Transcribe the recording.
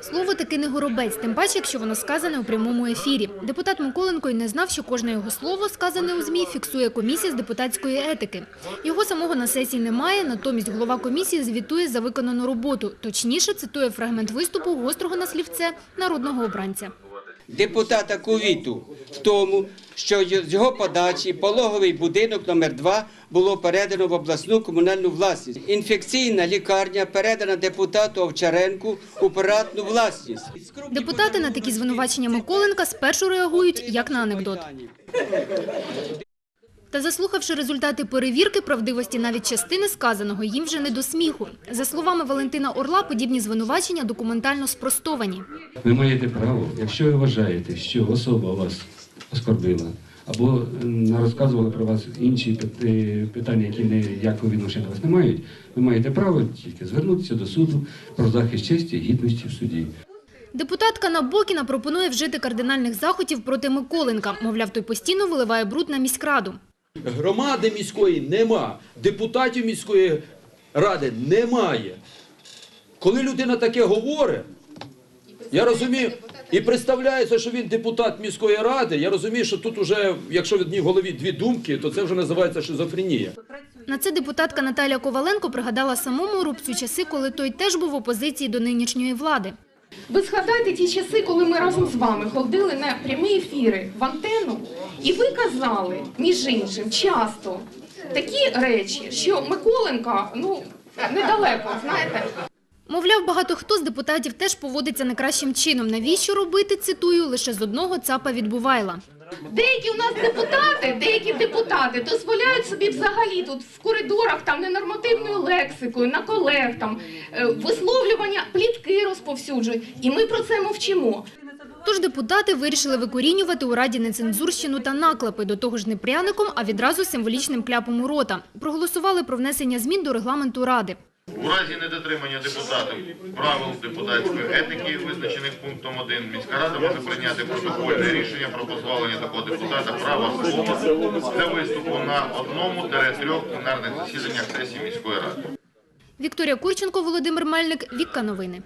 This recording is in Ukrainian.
Слово таки не горобець, тим паче, якщо воно сказане у прямому ефірі. Депутат Миколенко й не знав, що кожне його слово, сказане у ЗМІ, фіксує комісія з депутатської етики. Його самого на сесії немає, натомість голова комісії звітує за виконану роботу. Точніше, цитує фрагмент виступу гострого на слівце народного обранця. депутата Кувіту в тому, що з його подачі пологовий будинок номер 2 було передано в обласну комунальну власність. Інфекційна лікарня передана депутату Овчаренку у приватну власність. Депутати на такі звинувачення Миколенка спершу реагують як на анекдот. Та заслухавши результати перевірки правдивості навіть частини сказаного, їм вже не до сміху. За словами Валентина Орла, подібні звинувачення документально спростовані. Ви маєте право, якщо ви вважаєте, що особа вас оскорбила або м, розказувала про вас інші питання, які ніякого відношення до вас не мають, ви маєте право тільки звернутися до суду про захист честі і гідності в суді. Депутатка Набокіна пропонує вжити кардинальних заходів проти Миколенка. Мовляв, той постійно виливає бруд на міськраду. Громади міської нема, депутатів міської ради немає. Коли людина таке говорить, я розумію, і представляється, що він депутат міської ради, я розумію, що тут уже, якщо в одній голові дві думки, то це вже називається шизофренія. На це депутатка Наталя Коваленко пригадала самому Рубцю часи, коли той теж був в опозиції до нинішньої влади. Ви згадайте ті часи, коли ми разом з вами ходили на прямі ефіри в антенну, і ви казали, між іншим, часто такі речі, що Миколенка, ну, недалеко, знаєте. Мовляв, багато хто з депутатів теж поводиться не кращим чином. Навіщо робити, цитую, лише з одного цапа відбувайла. Деякі у нас депутати, деякі депутати дозволяють собі взагалі тут в коридорах там ненормативною лексикою, на колег там е, висловлювання, плітки розповсюджують. І ми про це мовчимо. Тож депутати вирішили викорінювати у Раді нецензурщину та наклепи, до того ж не пряником, а відразу символічним кляпом у рота. Проголосували про внесення змін до регламенту Ради. У разі недотримання депутатів правил депутатської етики, визначених пунктом 1, міська рада може прийняти протокольне рішення про позбавлення такого депутата права слова для виступу на одному-трьох пленарних засіданнях сесії міської ради. Вікторія Курченко, Володимир Мельник, Вікка Новини.